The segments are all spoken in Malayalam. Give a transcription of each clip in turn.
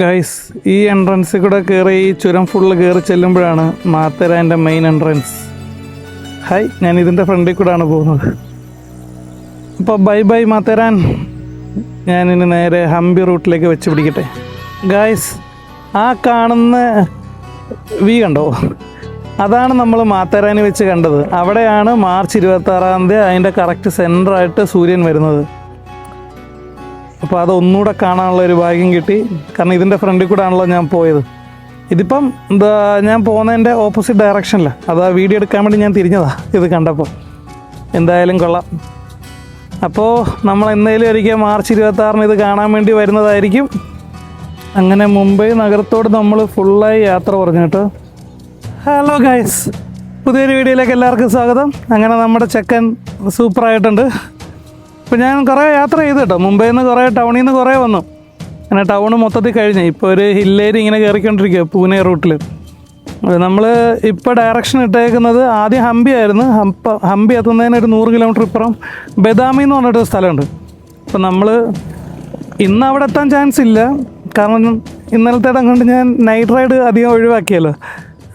ഗൈസ് ഈ എൻട്രൻസിൽ കൂടെ കയറി ഈ ചുരം ഫുള്ള് കയറി ചെല്ലുമ്പോഴാണ് മാത്തരാന്റെ മെയിൻ എൻട്രൻസ് ഹായ് ഞാൻ ഇതിന്റെ ഫ്രണ്ടിൽ കൂടെയാണ് പോകുന്നത്. അപ്പോൾ ബൈ ബൈ മാത്തരാൻ ഞാനിനി നേരെ ഹംപി റൂട്ടിലേക്ക് വെച്ച് പിടിക്കട്ടെ. ഗായ്സ് ആ കാണുന്ന വി കണ്ടോ? അതാണ് നമ്മൾ മാത്തരാനി വെച്ച് കണ്ടത്. അവിടെയാണ് മാർച്ച് ഇരുപത്തി ആറാം തീയതി അതിന്റെ കറക്റ്റ് സെന്ററായിട്ട് സൂര്യൻ വരുന്നത്. അപ്പോൾ അതൊന്നുകൂടെ കാണാനുള്ള ഒരു ഭാഗ്യം കിട്ടി. കാരണം ഇതിന്റെ ഫ്രണ്ടിൽ കൂടെ ആണല്ലോ ഞാൻ പോയത്. ഇതിപ്പം എന്താ ഞാൻ പോകുന്നതിന്റെ ഓപ്പോസിറ്റ് ഡയറക്ഷനിലാണ് അത് ആ വീഡിയോ എടുക്കാൻ വേണ്ടി ഞാൻ തിരിഞ്ഞതാ ഇത് കണ്ടപ്പോൾ എന്തായാലും കൊള്ളാം. അപ്പോൾ നമ്മൾ എന്തെങ്കിലും ഒരിക്കൽ മാർച്ച് ഇരുപത്തി ആറിന് ഇത് കാണാൻ വേണ്ടി വരുന്നതായിരിക്കും. അങ്ങനെ മുംബൈ നഗരത്തോട് നമ്മൾ ഫുള്ളായി യാത്ര പറഞ്ഞു കേട്ടോ. ഹലോ ഗൈസ് പുതിയൊരു വീഡിയോയിലേക്ക് എല്ലാവർക്കും സ്വാഗതം. അങ്ങനെ നമ്മുടെ ചെക്കൻ സൂപ്പറായിട്ടുണ്ട് ഇപ്പം ഞാൻ കുറേ യാത്ര ചെയ്തു കേട്ടോ മുംബൈയിൽ നിന്ന് കുറേ ടൗണിൽ നിന്ന് കുറേ വന്നു. അങ്ങനെ ടൗൺ മൊത്തത്തിൽ കഴിഞ്ഞു. ഇപ്പോൾ ഒരു ഹില്ലേരി ഇങ്ങനെ കയറിക്കൊണ്ടിരിക്കുക പൂനെ റൂട്ടിൽ നമ്മൾ ഇപ്പോൾ ഡയറക്ഷൻ ഇട്ടേക്കുന്നത് ആദ്യം ഹംപി ആയിരുന്നു. ഹംപ ഹംപി എത്തുന്നതിന് ഒരു നൂറ് കിലോമീറ്റർ ഇപ്പുറം ബദാമി എന്ന് പറഞ്ഞിട്ട് സ്ഥലമുണ്ട്. അപ്പം നമ്മൾ ഇന്ന് അവിടെ എത്താൻ ചാൻസ് ഇല്ല. കാരണം ഇന്നലത്തെ ഇടം കൊണ്ട് ഞാൻ നൈറ്റ് റൈഡ് അധികം ഒഴിവാക്കിയല്ലോ.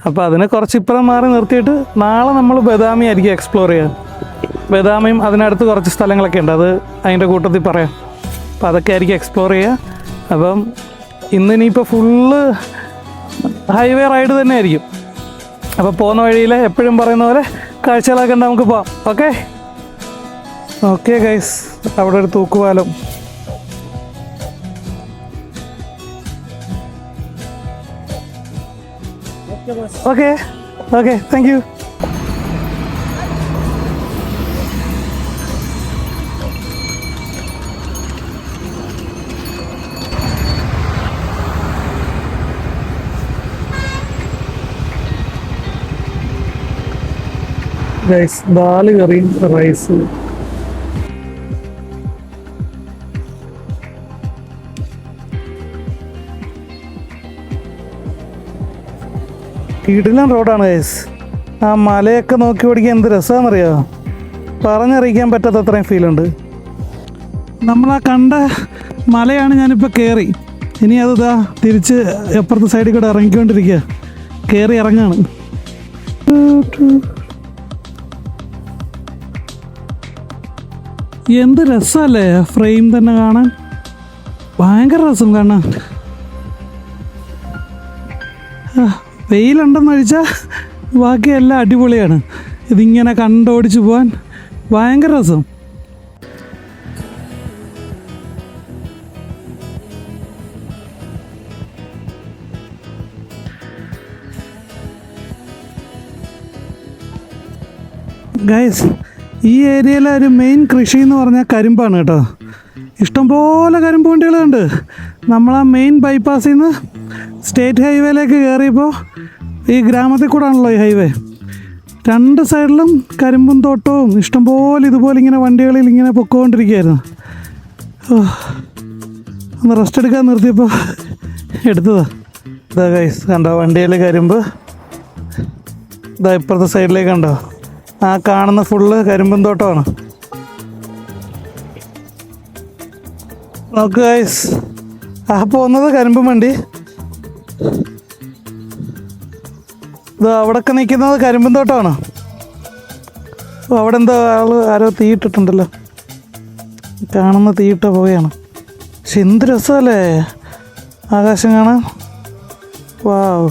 അപ്പോൾ അതിനെ കുറച്ച് ഇപ്പുറം മാറി നിർത്തിയിട്ട് നാളെ നമ്മൾ ബദാമി ആയിരിക്കും എക്സ്പ്ലോർ ചെയ്യാൻ ബദാമിയും അതിനടുത്ത് കുറച്ച് സ്ഥലങ്ങളൊക്കെ ഉണ്ട്. അത് അതിന്റെ കൂട്ടത്തിൽ പറയാം. അപ്പോൾ അതൊക്കെ ആയിരിക്കും എക്സ്പ്ലോർ ചെയ്യുക അപ്പം ഇന്ന് ഇനിയിപ്പോൾ ഫുള്ള് ഹൈവേ റൈഡ് തന്നെ ആയിരിക്കും. അപ്പോൾ പോകുന്ന വഴിയിൽ എപ്പോഴും പറയുന്ന പോലെ കാഴ്ചകളൊക്കെ ഉണ്ട് നമുക്ക് പോവാം. ഓക്കെ ഓക്കെ ഗൈസ് അവിടെ ഒരു തൂക്കുപാലം. Okay okay thank you guys dal കറിയും റൈസ് കിടിലൻ റോഡാണ് ഗൈസ് ആ മലയൊക്കെ നോക്കി ഓടിക്കാൻ എന്ത് രസമാണെന്നറിയോ പറഞ്ഞറിയിക്കാൻ പറ്റാത്ത അത്രയും ഫീലുണ്ട് നമ്മൾ ആ കണ്ട മലയാണ് ഞാനിപ്പോൾ കയറി ഇനി അത് ഇതാ തിരിച്ച് അപ്പുറത്തെ സൈഡിൽ കൂടെ ഇറങ്ങിക്കൊണ്ടിരിക്കുക കയറി ഇറങ്ങാണ്. എന്ത് രസമല്ലേ ഫ്രെയിം തന്നെ കാണാൻ. ഭയങ്കര രസം കാണാൻ വെയിലുണ്ടെന്ന് ഒഴിച്ചാൽ ബാക്കിയെല്ലാം അടിപൊളിയാണ്. ഇതിങ്ങനെ കണ്ടോടിച്ച് പോകാൻ ഭയങ്കര രസം. ഗൈസ് ഈ ഏരിയയിലെ ഒരു മെയിൻ കൃഷി എന്ന് പറഞ്ഞാൽ കരിമ്പാണ് കേട്ടോ. ഇഷ്ടംപോലെ കരിമ്പ് വണ്ടികളുണ്ട് നമ്മൾ ആ മെയിൻ ബൈപ്പാസിൽ നിന്ന് സ്റ്റേറ്റ് ഹൈവേയിലേക്ക് കയറിയപ്പോൾ ഈ ഗ്രാമത്തിൽ കൂടെ ആണല്ലോ ഈ ഹൈവേ രണ്ട് സൈഡിലും കരിമ്പും തോട്ടവും ഇഷ്ടംപോലെ ഇതുപോലെ ഇങ്ങനെ വണ്ടികളിൽ ഇങ്ങനെ പൊക്കോണ്ടിരിക്കുകയായിരുന്നു. ഒന്ന് റെസ്റ്റ് എടുക്കാൻ നിർത്തിയപ്പോൾ എടുത്തതാ. ഇതാ ഗൈസ് കണ്ടോ വണ്ടിയിൽ കരിമ്പ്? ഇതാ ഇപ്പുറത്തെ സൈഡിലേക്ക് കണ്ടോ? ആ കാണുന്ന ഫുള്ള് കരിമ്പും തോട്ടമാണ്. നോക്ക് ഗൈസ് ആ പോകുന്നത് കരിമ്പും വണ്ടി. ഇത് അവിടെയൊക്കെ നിൽക്കുന്നത് കരിമ്പും ഓ അവിടെ എന്തോ ആൾ ആരോ തീയിട്ടിട്ടുണ്ടല്ലോ കാണുന്ന തീയിട്ട പോവുകയാണ് പക്ഷെ എന്ത് രസമല്ലേ? ആകാശം കാണാൻ. വാവ്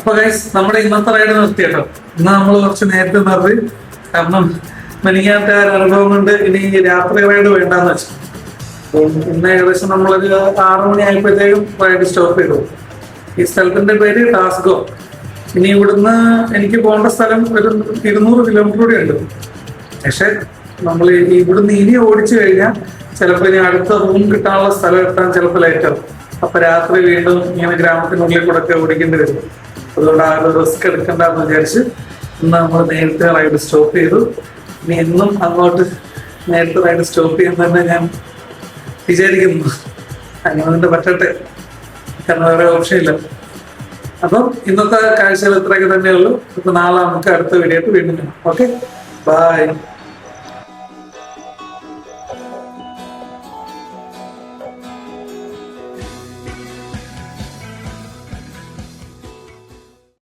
അപ്പൊ ഗൈസ് നമ്മുടെ ഇന്നത്തെ റൈഡ് നിർത്തി കേട്ടോ. ഇന്ന് നമ്മൾ കുറച്ച് നേരത്തെ നിർത്തി കാരണം മെനിക്കാത്ത അനുഭവം കൊണ്ട് ഇനി രാത്രി റൈഡ് വേണ്ടെന്ന് വെച്ചു. ഇന്ന് ഏകദേശം നമ്മളൊരു ആറു മണി ആയപ്പോഴത്തേക്കും റൈഡ് സ്റ്റോപ്പ് ചെയ്തു. ഈ സ്ഥലത്തിന്റെ പേര് ടാസ്കോ ഇനി ഇവിടുന്ന് എനിക്ക് പോകേണ്ട സ്ഥലം ഒരു ഇരുന്നൂറ് കിലോമീറ്റർ കൂടി ഉണ്ട്. പക്ഷെ നമ്മൾ ഇവിടുന്ന് ഇനി ഓടിച്ചു കഴിഞ്ഞാൽ ചിലപ്പോൾ ഇനി അടുത്ത റൂം കിട്ടാനുള്ള സ്ഥലം എത്താൻ ചിലപ്പോൾ ലേറ്റ് ആവും. അപ്പൊ രാത്രി വീണ്ടും ഇങ്ങനെ ഗ്രാമത്തിനുള്ളിൽ കൂടെ ഒക്കെ ഓടിക്കേണ്ടി വരും. അതുകൊണ്ട് ആ ഒരു റിസ്ക് എടുക്കണ്ടെന്ന് വിചാരിച്ച് ഇന്ന് നമ്മൾ നേരത്തെ റൈഡ് സ്റ്റോപ്പ് ചെയ്തു. ഇനി എന്നും അങ്ങോട്ട് നേരത്തെ റൈഡ് സ്റ്റോപ്പ് ചെയ്യാൻ തന്നെ ഞാൻ വിചാരിക്കുന്നു. അങ്ങനെ പറ്റട്ടെ. കാരണം വേറെ ഓപ്ഷൻ ഇല്ല. അപ്പം ഇന്നത്തെ കാഴ്ചകൾ ഇത്രയൊക്കെ തന്നെയുള്ളൂ. ഇപ്പൊ നാളെ നമുക്ക് അടുത്ത വീഡിയോ വീണ്ടും കാണാം. Okay bye